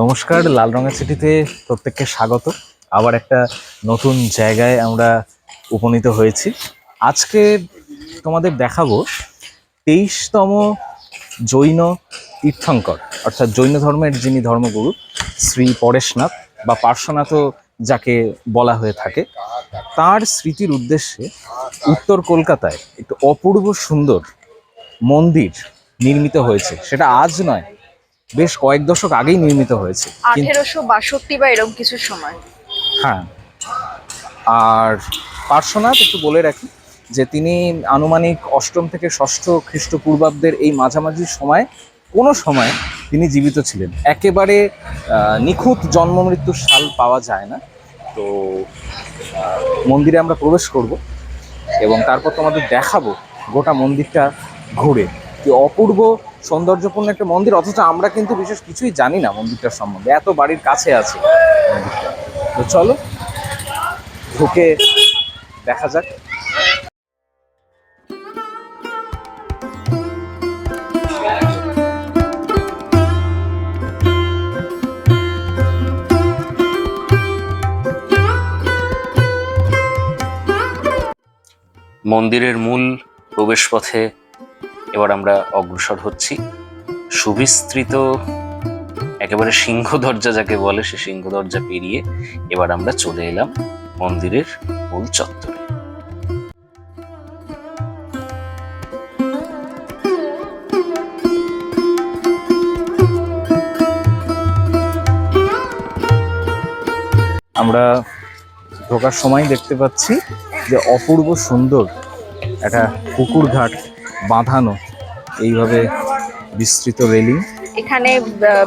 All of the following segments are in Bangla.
নমস্কার, লাল রঙের সিটিতে প্রত্যেককে স্বাগত। আবার একটা নতুন জায়গায় আমরা উপনীত হয়েছি। আজকে তোমাদের দেখাবো তেইশতম জৈন তীর্থঙ্কর, অর্থাৎ জৈন ধর্মের যিনি ধর্মগুরু, শ্রী পরেশনাথ বা পার্শ্বনাথও যাকে বলা হয়ে থাকে, তার স্মৃতির উদ্দেশ্যে উত্তর কলকাতায় একটু অপূর্ব সুন্দর মন্দির নির্মিত হয়েছে। সেটা আজ নয় বেশ কয়েক দশক আগেই নির্মিত হয়েছে আঠেরোশো বাষট্টি বা এরকম কিছু সময়। হ্যাঁ। আর পার্শ্বনাথ একটু বলে রাখি যে তিনি আনুমানিক অষ্টম থেকে ষষ্ঠ খ্রিস্টপূর্বাব্দের এই মাঝামাঝি সময় কোনো সময় তিনি জীবিত ছিলেন। একেবারে নিখুঁত জন্ম মৃত্যুর সাল পাওয়া যায় না। তো মন্দিরে আমরা প্রবেশ করব এবং তারপর তোমাদের দেখাবো গোটা মন্দিরটা ঘুরে। কি অপূর্ব সৌন্দর্যপূর্ণ একটা মন্দির, অথচ আমরা কিন্তু বিশেষ কিছুই জানি না মন্দিরটার সম্বন্ধে। এত বাড়ির কাছে আছে। তো চলো, ঢুকে দেখা যাক। মন্দিরের মূল প্রবেশপথে এবার আমরা অগ্রসর হচ্ছি। সুবিস্তৃত, একেবারে সিংহ দরজা যাকে বলে, সে সিংহ দরজা পেরিয়ে এবার আমরা চলে এলাম মন্দিরের মূল চত্বরে। আমরা ঢোকার সময় দেখতে পাচ্ছি যে অপূর্ব সুন্দর একটা পুকুর ঘাট বাঁধানো। এইভাবে বিস্তৃত রেলিং। এখানে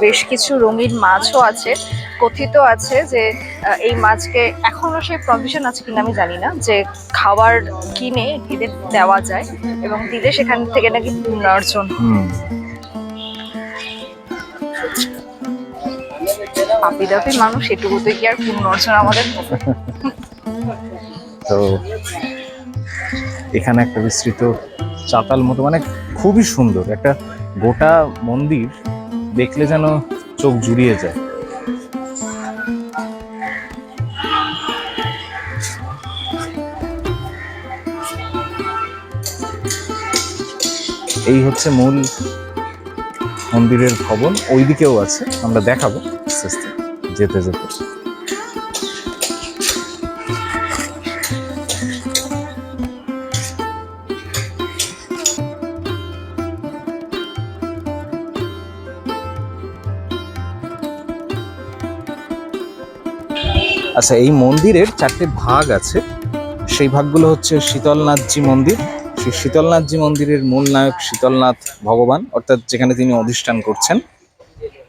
বেশ কিছু রঙিন মাছও আছে কথিত আছে যে এই মাছকে এখনও সেই প্রভিশন আছে কিনা আমি জানি না যে খাবার কিনে এদের দেওয়া যায় এবং দিলে সেখান থেকে নাকি পুনর্জন পাপি দাপি মানুষ এটুকুতে কি আর পুনর্জন আমাদের তো এখানে একটা বিস্তৃত চাতাল মতো মানে খুবই সুন্দর। একটা গোটা মন্দির দেখলে যেন চোখ জুড়িয়ে যায়। এই হচ্ছে মূল মন্দিরের ভবন। ওইদিকেও আছে, আমরা দেখাবো আস্তে যেতে যেতে। আচ্ছা এই মন্দিরের চারটে ভাগ আছে। সেই ভাগগুলো হচ্ছে শীতলনাথজি মন্দির। সেই শীতলনাথজি মন্দিরের মূল নায়ক শীতলনাথ ভগবান, অর্থাৎ যেখানে তিনি অধিষ্ঠান করছেন।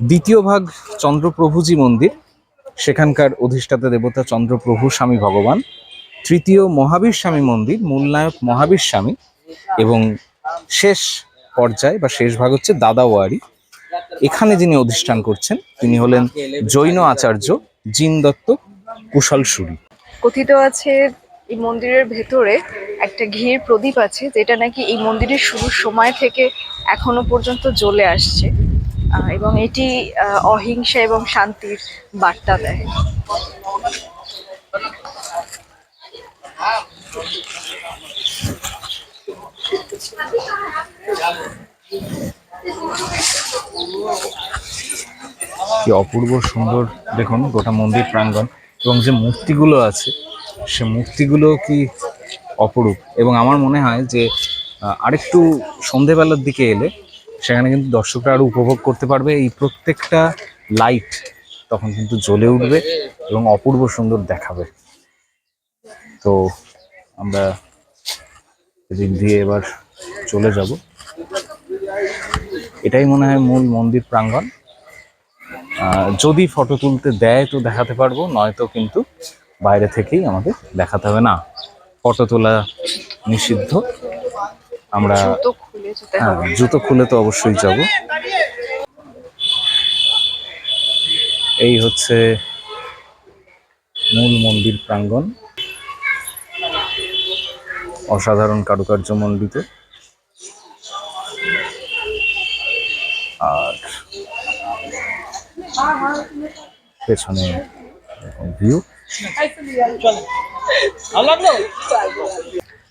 দ্বিতীয় ভাগ চন্দ্রপ্রভুজি মন্দির। সেখানকার অধিষ্ঠাতা দেবতা চন্দ্রপ্রভু স্বামী ভগবান। তৃতীয় মহাবীর স্বামী মন্দির, মূল নায়ক মহাবীর স্বামী। এবং শেষ পর্যায় বা শেষ ভাগ হচ্ছে দাদাওয়ারি এখানে যিনি অধিষ্ঠান করছেন, তিনি হলেন জৈন আচার্য জিন দত্ত। কুশল সুরি। কথিত আছে এই মন্দিরের ভেতরে একটা ঘির প্রদীপ আছে যেটা নাকি এই মন্দিরের শুরুর সময় থেকে এখনও পর্যন্ত জ্বলে আসছে এবং এটি অহিংসা এবং শান্তির বার্তা দেয়। কি অপূর্ব সুন্দর দেখুন গোটা মন্দির প্রাঙ্গণ। এবং যে মূর্তিগুলো আছে, সে মূর্তিগুলো কি অপরূপ? এবং আমার মনে হয় যে আরেকটু সন্ধেবেলার দিকে এলে সেখানে কিন্তু দর্শকরা আরও উপভোগ করতে পারবে। এই প্রত্যেকটা লাইট তখন কিন্তু জ্বলে উঠবে এবং অপূর্ব সুন্দর দেখাবে। তো আমরা এদিক দিয়ে এবার চলে যাব। এটাই মনে হয় মূল মন্দির প্রাঙ্গণ। যদি ফটো তুলতে দেয় তো দেখাতে পারব নয়তো কিন্তু বাইরে থেকেই আমাদের দেখাতে হবে না। ফটো তোলা নিষিদ্ধ। আমরা জুতো খুলে যেতে হ্যাঁ জুতো খুলে তো অবশ্যই যাব। এই হচ্ছে মূল মন্দির প্রাঙ্গণ। অসাধারণ কারুকার্য মণ্ডিত আর পেছনে ভিউ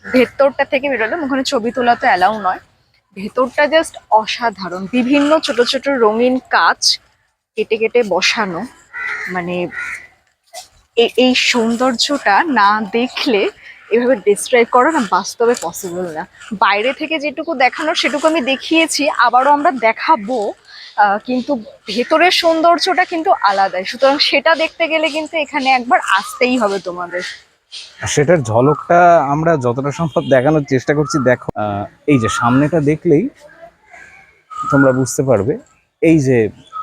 ভেতরটা থেকে বেরোলাম ওখানে ছবি তোলা তো অ্যালাউ নয়। ভেতরটা জাস্ট অসাধারণ। বিভিন্ন ছোট ছোট রঙিন কাজ কেটে কেটে বসানো। মানে এই সৌন্দর্যটা না দেখলে এভাবে ডিসক্রাইব করা না বাস্তবে পসিবল না। বাইরে থেকে যেটুকু দেখানোর সেটুকু আমি দেখিয়েছি আবারও আমরা দেখাবো। কিন্তু ভেতরের সৌন্দর্যটা কিন্তু আলাদাই। সুতরাং সেটা দেখতে গেলে কিন্তু এখানে একবার আসতেই হবে তোমাদের। সেটার ঝলকটা আমরা যতটা সম্ভব দেখানোর চেষ্টা করছি, দেখো। এই যে সামনেটা দেখলেই তোমরা বুঝতে পারবে, এই যে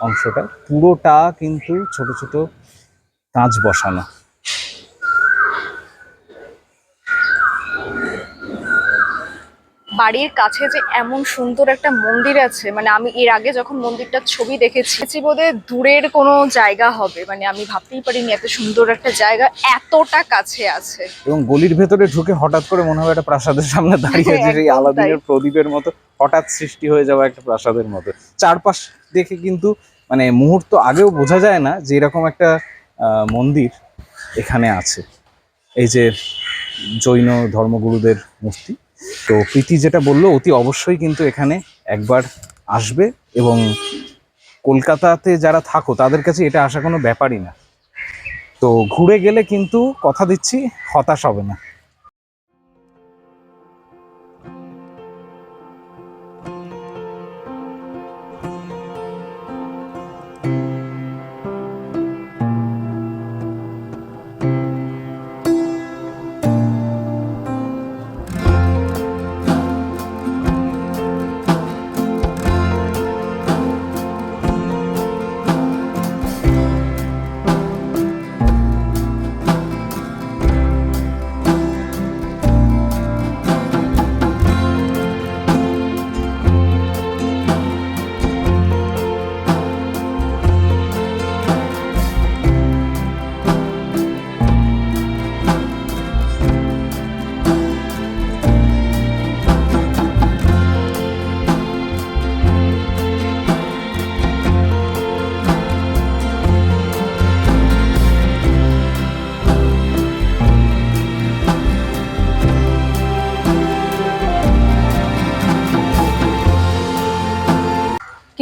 অংশটা পুরোটা কিন্তু ছোট ছোট কাঁচ বসানো। বাড়ির কাছে যে এমন সুন্দর একটা মন্দির আছে মানে আমি এর আগে যখন মন্দিরটার ছবি দেখেছি বোধহয় দূরের কোনো জায়গা হবে মানে আমি ভাবতেই পারিনি এত সুন্দর একটা জায়গা এতটা কাছে আছে। এবং গলির ভেতরে ঢুকে হঠাৎ করে মনে হয় একটা প্রাসাদের সামনে দাঁড়িয়ে আছে সেই আলাদিনের প্রদীপের মতো হঠাৎ সৃষ্টি হয়ে যাওয়া একটা প্রাসাদের মতো। চারপাশ দেখে কিন্তু মানে মুহূর্ত আগেও বোঝা যায় না যে এরকম একটা মন্দির এখানে আছে। এই যে জৈন ধর্মগুরুদের মূর্তি। তো প্রীতি যেটা বলল, অতি অবশ্যই কিন্তু এখানে একবার আসবে এবং কলকাতাতে যারা থাকো, তাদের কাছে এটা আসা কোনো ব্যাপারই না। তো ঘুরে গেলে কিন্তু কথা দিচ্ছি, হতাশ হবে না।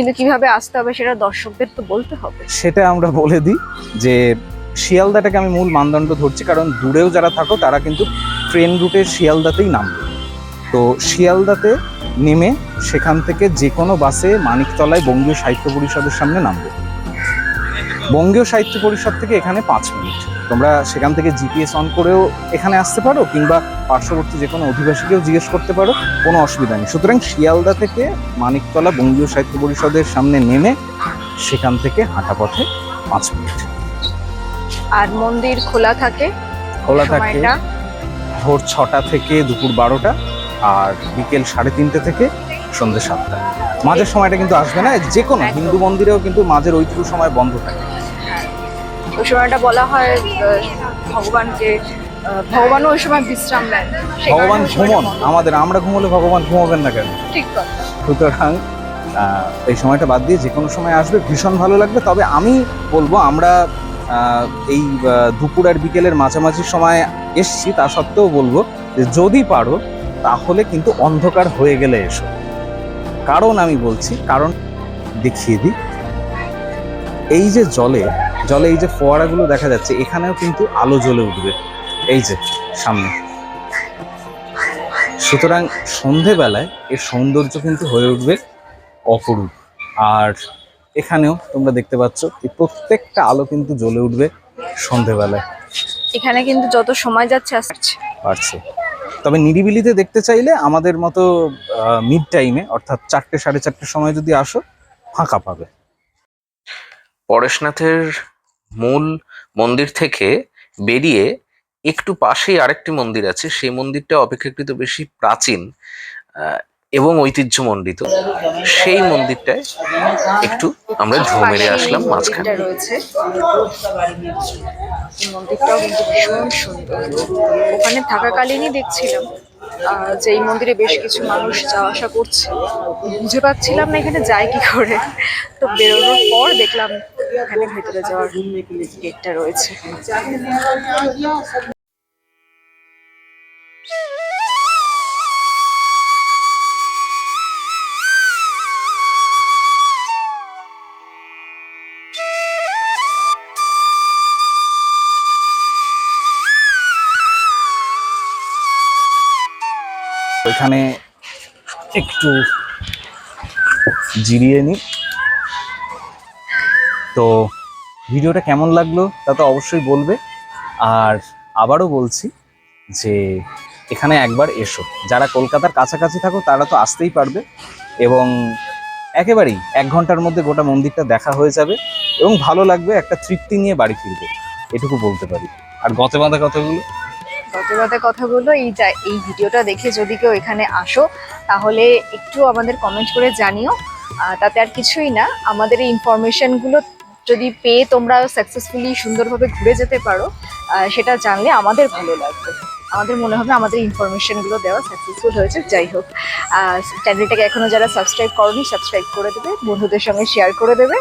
কিন্তু কীভাবে আসতে হবে সেটা দর্শকদের তো বলতে হবে। সেটা আমরা বলে দিই যে শিয়ালদাটাকে আমি মূল মানদণ্ড ধরছি, কারণ দূরেও যারা থাকো তারা কিন্তু ট্রেন রুটে শিয়ালদাতেই নামবে। তো শিয়ালদাতে নেমে সেখান থেকে যে কোনো বাসে মানিকতলায় বঙ্গীয় সাহিত্য পরিষদের সামনে নামবে। বঙ্গীয় সাহিত্য পরিষদ থেকে এখানে পাঁচ মিনিট। তোমরা সেখান থেকে জিপিএস অন করেও এখানে আসতে পারো কিংবা পার্শ্ববর্তী যে কোনো অধিবাসীকেও জিজ্ঞেস করতে পারো কোনো অসুবিধা নেই। সুতরাং শিয়ালদা থেকে মানিকতলা বঙ্গীয় সাহিত্য পরিষদের সামনে নেমে সেখান থেকে হাঁটা পথে পাঁচ মিনিট। আর মন্দির খোলা থাকে খোলা থাকে ভোর ছটা থেকে দুপুর বারোটা আর বিকেল সাড়ে তিনটে থেকে সন্ধ্যে সাতটা। মাঝের সময়টা কিন্তু আসবে না যে কোনো হিন্দু মন্দিরেও কিন্তু মাঝের ওইটুকু সময় বন্ধ থাকে। ওই সময়টা বলা হয় ভগবানকে ভগবানও ওই সময় বিশ্রাম নেন। ভগবান ঘুমন। আমাদের আমরা ঘুমোলে ভগবান ঘুমাবেন না কেন? ঠিক কথা। সুতরাং এই সময়টা বাদ দিয়ে যে কোনো সময় আসবে ভীষণ ভালো লাগবে। তবে আমি বলব আমরা এই দুপুর আর বিকেলের মাঝামাঝি সময় এসছি তা সত্ত্বেও বলব যে যদি পারো তাহলে কিন্তু অন্ধকার হয়ে গেলে এসো। কারণ আমি বলছি কারণ দেখিয়ে দিই এই যে জলে জলে এই যে ফোয়ারাগুলো দেখা যাচ্ছে এখানেও কিন্তু আলো জ্বলে উঠবে। এই যে সামনে। সুতরাং সন্ধেবেলায় এর সৌন্দর্য কিন্তু হয়ে উঠবে অপরূপ। আর এখানেও তোমরা দেখতে পাচ্ছ এই প্রত্যেকটা আলো কিন্তু জ্বলে উঠবে সন্ধেবেলায়। এখানে কিন্তু যত সময় যাচ্ছে আসছে পারছে তবে নিরিবিলিতে দেখতে চাইলে আমাদের মতো মিড টাইমে অর্থাৎ চারটে সাড়ে চারটের সময় যদি আসো ফাঁকা পাবে। পরেশনাথের মূল মন্দির থেকে বেরিয়ে একটু পাশেই আরেকটি মন্দির আছে। সেই মন্দিরটা অপেক্ষাকৃত বেশি প্রাচীন এবং ঐতিহ্যমণ্ডিত। সেই মন্দিরটায় একটু আমরা ঢু মেরে আসলাম মাঝখানে। রয়েছে। মন্দিরটাও কিন্তু ভীষণ সুন্দর। ওখানে থাকাকালীনই দেখছিলাম যে এই মন্দিরে বেশ কিছু মানুষ যাওয়া আসা করছে। বুঝে পাচ্ছিলাম না এখানে যায় কি করে। তো বেরোনোর পর দেখলাম এখানে ভেতরে যাওয়ার গেটটা রয়েছে। ওইখানে একটু জিরিয়ে নিই। তো ভিডিওটা কেমন লাগল তা তো অবশ্যই বলবে। আর আবারও বলছি যে এখানে একবার এসো। যারা কলকাতার কাছাকাছি থাকো, তারা তো আসতেই পারবে এবং একেবারেই এক ঘণ্টার মধ্যে গোটা মন্দিরটা দেখা হয়ে যাবে এবং ভালো লাগবে একটা তৃপ্তি নিয়ে বাড়ি ফিরবে, এটুকু বলতে পারি। আর গতে বাঁধা কথাগুলো? গতবাতে কথাগুলো এই এই ভিডিওটা দেখে যদি কেউ এখানে আসো, তাহলে একটু আমাদের কমেন্ট করে জানিও। তাতে আর কিছুই না। আমাদের এই ইনফরমেশনগুলো যদি পেয়ে তোমরা সাকসেসফুলি সুন্দরভাবে ঘুরে যেতে পারো সেটা জানলে আমাদের ভালো লাগবে। আমাদের মনে হবে আমাদের ইনফরমেশনগুলো দেওয়া সাকসেসফুল হয়েছে। যাই হোক চ্যানেলটাকে এখনও যারা সাবস্ক্রাইব করনি সাবস্ক্রাইব করে দেবে বন্ধুদের সঙ্গে শেয়ার করে দেবে।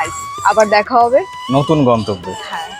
আর আবার দেখা হবে। নতুন গন্তব্য। হ্যাঁ।